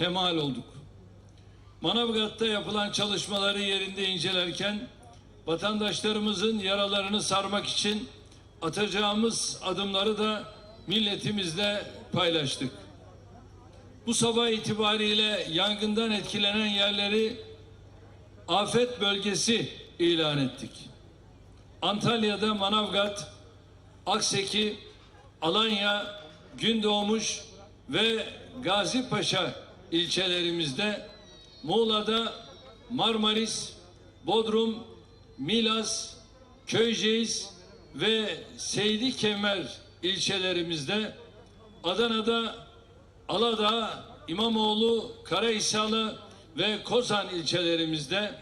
hemal olduk. Manavgat'ta yapılan çalışmaları yerinde incelerken vatandaşlarımızın yaralarını sarmak için atacağımız adımları da milletimizle paylaştık. Bu sabah itibariyle yangından etkilenen yerleri afet bölgesi ilan ettik. Antalya'da Manavgat, Akseki, Alanya, Gündoğmuş ve Gazipaşa ilçelerimizde, Muğla'da Marmaris, Bodrum, Milas, Köyceğiz ve Seydi Kemer ilçelerimizde, Adana'da Aladağ, İmamoğlu, Karahisarlı ve Kozan ilçelerimizde,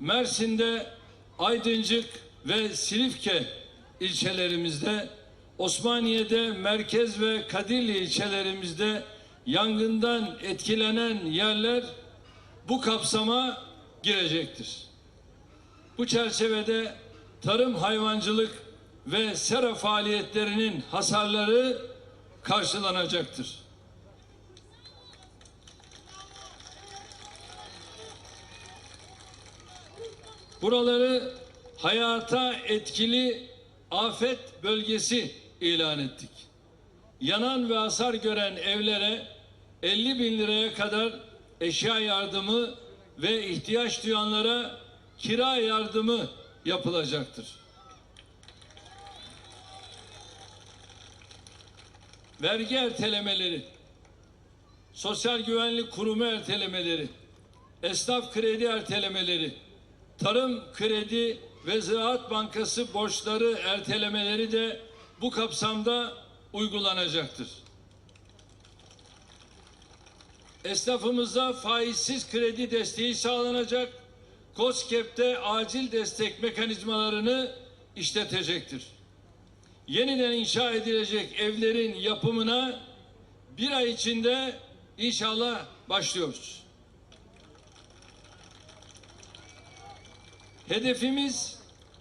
Mersin'de Aydıncık ve Silifke ilçelerimizde, Osmaniye'de Merkez ve Kadirli ilçelerimizde yangından etkilenen yerler bu kapsama girecektir. Bu çerçevede tarım, hayvancılık ve sera faaliyetlerinin hasarları karşılanacaktır. Buraları hayata etkili afet bölgesi ilan ettik. Yanan ve hasar gören evlere 50 bin liraya kadar eşya yardımı ve ihtiyaç duyanlara kira yardımı yapılacaktır. Vergi ertelemeleri, sosyal güvenlik kurumu ertelemeleri, esnaf kredi ertelemeleri, tarım kredi ve ziraat bankası borçları ertelemeleri de bu kapsamda uygulanacaktır. Esnafımıza faizsiz kredi desteği sağlanacak. COSGAP'te acil destek mekanizmalarını işletecektir. Yeniden inşa edilecek evlerin yapımına bir ay içinde inşallah başlıyoruz. Hedefimiz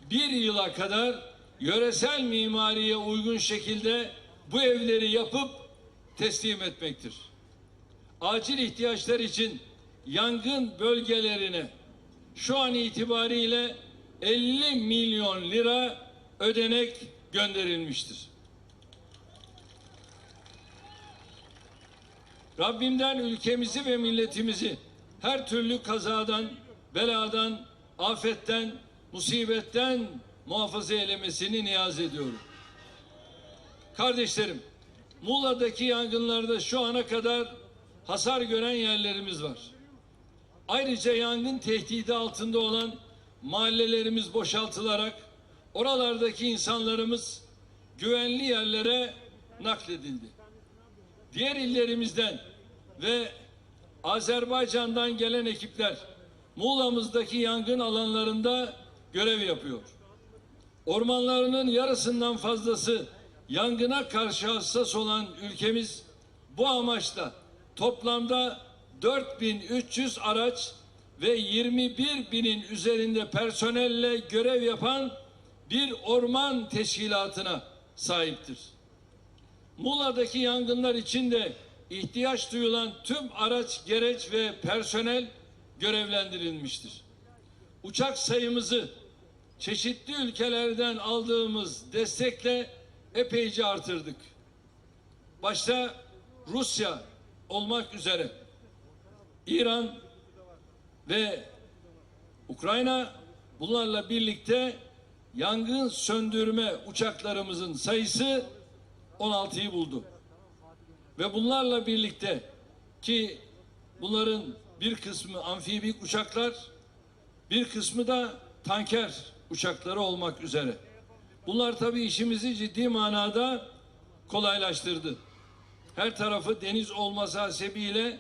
bir yıla kadar yöresel mimariye uygun şekilde bu evleri yapıp teslim etmektir. Acil ihtiyaçlar için yangın bölgelerine şu an itibariyle 50 milyon lira ödenek gönderilmiştir. Rabbimden ülkemizi ve milletimizi her türlü kazadan, beladan, afetten, musibetten muhafaza eylemesini niyaz ediyorum. Kardeşlerim, Muğla'daki yangınlarda şu ana kadar hasar gören yerlerimiz var. Ayrıca yangın tehdidi altında olan mahallelerimiz boşaltılarak oralardaki insanlarımız güvenli yerlere nakledildi. Diğer illerimizden ve Azerbaycan'dan gelen ekipler Muğla'mızdaki yangın alanlarında görev yapıyor. Ormanlarının yarısından fazlası yangına karşı hassas olan ülkemiz bu amaçla toplamda 4300 araç ve 21 binin üzerinde personelle görev yapan bir orman teşkilatına sahiptir. Muğla'daki yangınlar için de ihtiyaç duyulan tüm araç, gereç ve personel görevlendirilmiştir. Uçak sayımızı çeşitli ülkelerden aldığımız destekle epeyce artırdık. Başta Rusya olmak üzere İran ve Ukrayna bunlarla birlikte yangın söndürme uçaklarımızın sayısı 16'yı buldu. Ve bunlarla birlikte ki bunların bir kısmı amfibik uçaklar, bir kısmı da tanker uçakları olmak üzere. Bunlar tabii işimizi ciddi manada kolaylaştırdı. Her tarafı deniz olması hasebiyle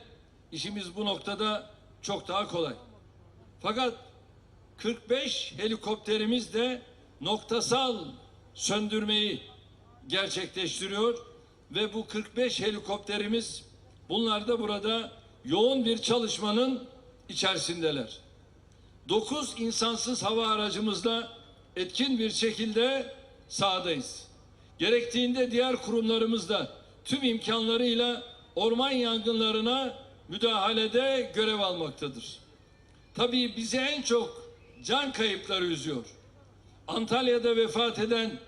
işimiz bu noktada çok daha kolay. Fakat 45 helikopterimiz de noktasal söndürmeyi gerçekleştiriyor ve bu 45 helikopterimiz bunlar da burada yoğun bir çalışmanın içerisindeler. 9 insansız hava aracımızla etkin bir şekilde sahadayız. Gerektiğinde diğer kurumlarımız da tüm imkanlarıyla orman yangınlarına müdahalede görev almaktadır. Tabii bizi en çok can kayıpları üzüyor. Antalya'da vefat eden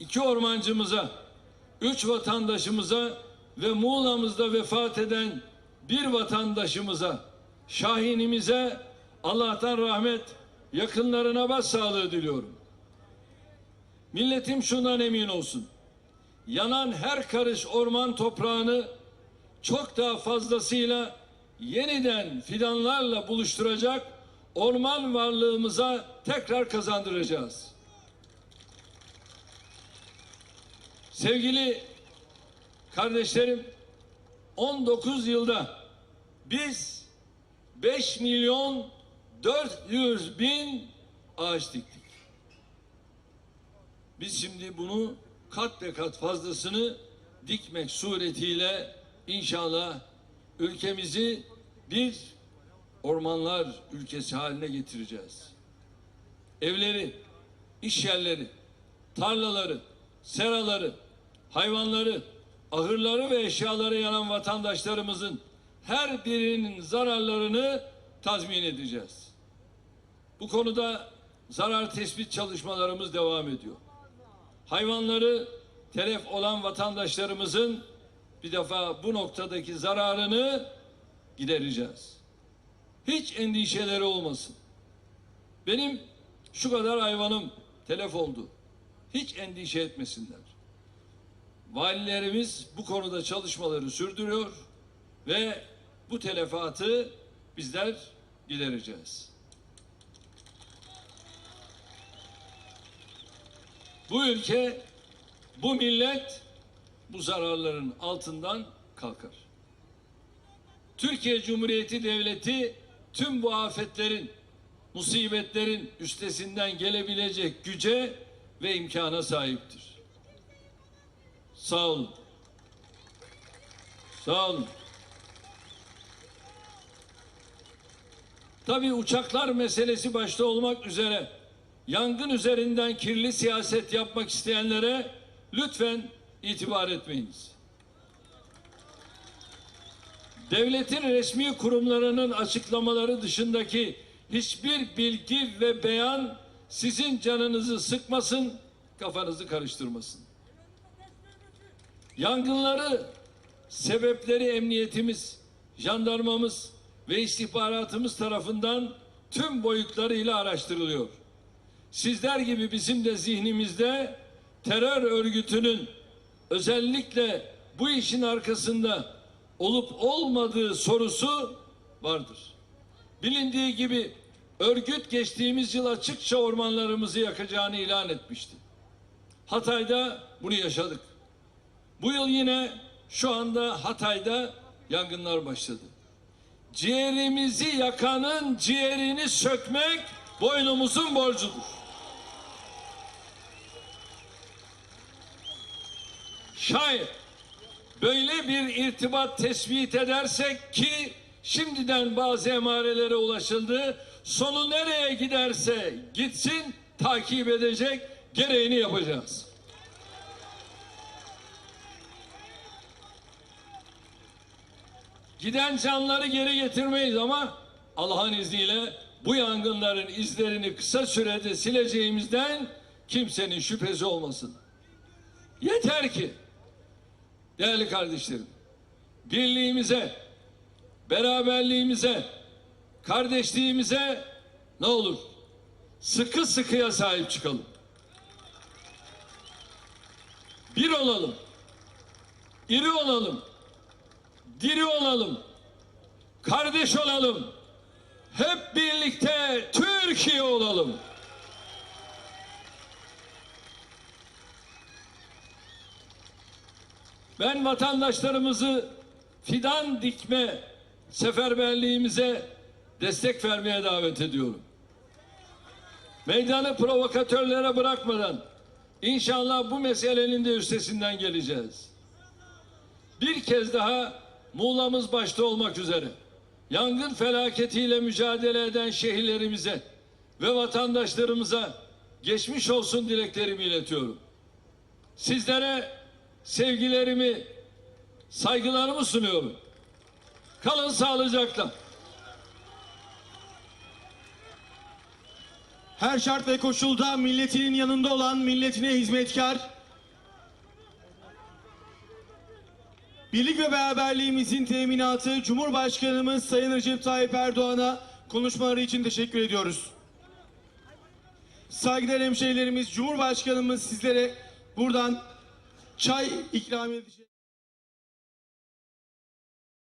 iki ormancımıza, üç vatandaşımıza ve Muğla'mızda vefat eden bir vatandaşımıza, Şahinimize Allah'tan rahmet, yakınlarına başsağlığı diliyorum. Milletim şundan emin olsun. Yanan her karış orman toprağını çok daha fazlasıyla yeniden fidanlarla buluşturacak orman varlığımıza tekrar kazandıracağız. Sevgili kardeşlerim 19 yılda biz 5 milyon 400 bin ağaç diktik. Biz şimdi bunu kat be kat fazlasını dikmek suretiyle inşallah ülkemizi bir ormanlar ülkesi haline getireceğiz. Evleri, iş yerleri, tarlaları, seraları, hayvanları, ahırları ve eşyaları yanan vatandaşlarımızın her birinin zararlarını tazmin edeceğiz. Bu konuda zarar tespit çalışmalarımız devam ediyor. Hayvanları telef olan vatandaşlarımızın bir defa bu noktadaki zararını gidereceğiz. Hiç endişeleri olmasın. Benim şu kadar hayvanım telef oldu. Hiç endişe etmesinler. Valilerimiz bu konuda çalışmaları sürdürüyor ve bu telefatı bizler gidereceğiz. Bu ülke, bu millet bu zararların altından kalkar. Türkiye Cumhuriyeti Devleti tüm bu afetlerin, musibetlerin üstesinden gelebilecek güce ve imkana sahiptir. Sağ olun. Sağ olun. Tabii uçaklar meselesi başta olmak üzere yangın üzerinden kirli siyaset yapmak isteyenlere lütfen itibar etmeyiniz. Devletin resmi kurumlarının açıklamaları dışındaki hiçbir bilgi ve beyan sizin canınızı sıkmasın, kafanızı karıştırmasın. Yangınları sebepleri emniyetimiz, jandarmamız ve istihbaratımız tarafından tüm boyutlarıyla araştırılıyor. Sizler gibi bizim de zihnimizde terör örgütünün özellikle bu işin arkasında olup olmadığı sorusu vardır. Bilindiği gibi örgüt geçtiğimiz yıl açıkça ormanlarımızı yakacağını ilan etmişti. Hatay'da bunu yaşadık. Bu yıl yine şu anda Hatay'da yangınlar başladı. Ciğerimizi yakanın ciğerini sökmek boynumuzun borcudur. Şayet böyle bir irtibat tespit edersek ki şimdiden bazı emarelere ulaşıldı. Sonu nereye giderse gitsin takip edecek gereğini yapacağız. Giden canları geri getirmeyiz ama Allah'ın izniyle bu yangınların izlerini kısa sürede sileceğimizden kimsenin şüphesi olmasın. Yeter ki değerli kardeşlerim birliğimize, beraberliğimize, kardeşliğimize ne olur sıkı sıkıya sahip çıkalım. Bir olalım. iri olalım diri olalım, kardeş olalım, hep birlikte Türkiye olalım. Ben vatandaşlarımızı fidan dikme seferberliğimize destek vermeye davet ediyorum. Meydanı provokatörlere bırakmadan inşallah bu meselenin de üstesinden geleceğiz. Bir kez daha Muğla'mız başta olmak üzere yangın felaketiyle mücadele eden şehirlerimize ve vatandaşlarımıza geçmiş olsun dileklerimi iletiyorum. Sizlere sevgilerimi, saygılarımı sunuyorum. Kalın sağlıcakla. Her şart ve koşulda milletinin yanında olan milletine hizmetkar, birlik ve beraberliğimizin teminatı Cumhurbaşkanımız Sayın Recep Tayyip Erdoğan'a konuşmaları için teşekkür ediyoruz. Saygıdeğer hemşehrilerimiz, Cumhurbaşkanımız sizlere buradan çay ikram edecek.